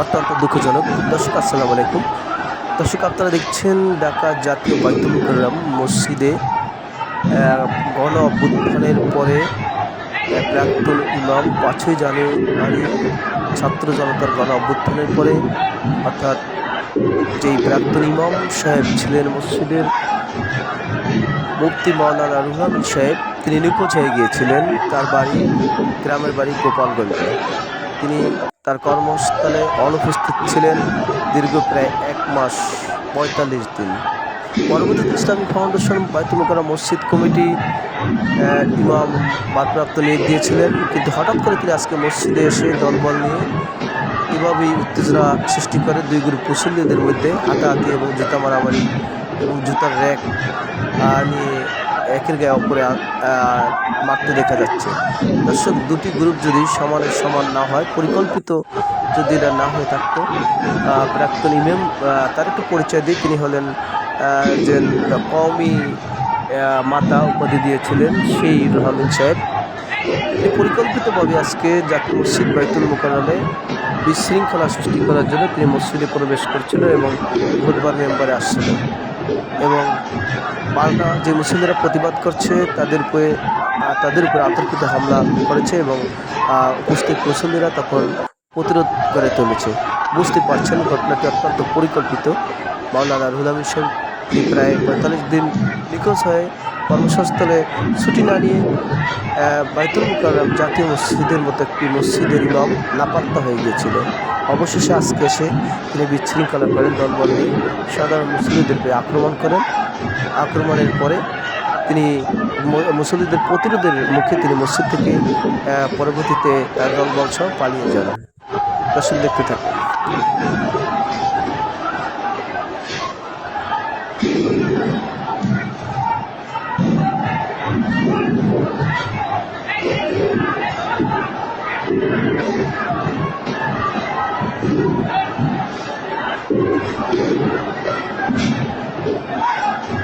অত্যন্ত দুঃখজনক। দর্শক, আসসালামু আলাইকুম। দর্শক, আপনারা দেখছেন ঢাকা জাতীয় বাইতুল মুকাররম মসজিদে গণ অভ্যুত্থানের পরে প্রাক্তন ইমাম পাঁচই জানুয়ারি ছাত্র জনতার গণ অভ্যুত্থানের পরে, অর্থাৎ যেই প্রাক্তন ইমাম সাহেব ছিলেন মসজিদের মুফতি মাওলানা রুহুল আমিন সাহেব, তিনি নিখোঁজ হয়ে গিয়েছিলেন তার বাড়ি, গ্রামের বাড়ি গোপালগঞ্জে। তিনি তার কর্মস্থলে অনুপস্থিত ছিলেন দীর্ঘ প্রায় এক মাস, পঁয়তাল্লিশ দিন। পরবর্তীতে ইসলামী ফাউন্ডেশন বাইতুল মোকাররম মসজিদ কমিটি ইমাম ভারপ্রাপ্ত নিয়োগ দিয়েছিলেন। কিন্তু হঠাৎ করে তিনি আজকে মসজিদে এসে দলবল নিয়ে এভাবেই উত্তেজনা সৃষ্টি করে। দুই গ্রুপ মুসল্লিদের মধ্যে হাতাহাতি এবং জুতা মারামারি এবং জুতার র্যাক নিয়ে একের গায়ে অপরে মারতে দেখা যাচ্ছে। দর্শক, দুটি গ্রুপ যদি সমানের সমান না হয়, পরিকল্পিত যদি এটা না হয়ে থাকতো প্রাক্তন ইমেম তার একটু পরিচয় দিয়ে তিনি হলেন যে কওমি মাতা উপাধি দিয়েছিলেন সেই রহমিন সাহেব। তিনি পরিকল্পিতভাবে আজকে জাতীয় মসজিদ বাইতুল মোকারমে বিশৃঙ্খলা সৃষ্টি করার জন্য তিনি মসজিদে প্রবেশ করছিলেন এবং বুধবার মেম্বারে আসছিল এবং পাল্টা যে মুসলিমরা প্রতিবাদ করছে, তাদের উপরে তাদের উপরে আতর্কিত হামলা করেছে এবং উপস্থিত মুসলিমরা তখন প্রতিরোধ করে তুলেছে। বুঝতে পারছেন ঘটনাটি অত্যন্ত পরিকল্পিত। মাওলানা রুহুল আমিন প্রায় পঁয়তাল্লিশ দিন নিখোঁজ হয়ে কর্মস্থলে ছুটি না নিয়ে বাইতুল মুকাররম জাতীয় মসজিদের মতো একটি মসজিদের ইমাম লাপাত্তা হয়ে গিয়েছিল। অবশেষে আজকে এসে তিনি বিশৃঙ্খলা করেন দলবল নিয়ে সাধারণ মুসলিমদেরকে আক্রমণ করেন। আক্রমণের পরে তিনি ম- মুসল্লিদের প্রতিরোধের মুখে তিনি মসজিদ থেকে পরবর্তীতে দলবল সহ পালিয়ে যান। দর্শক দেখতে থাকুন। Thank you.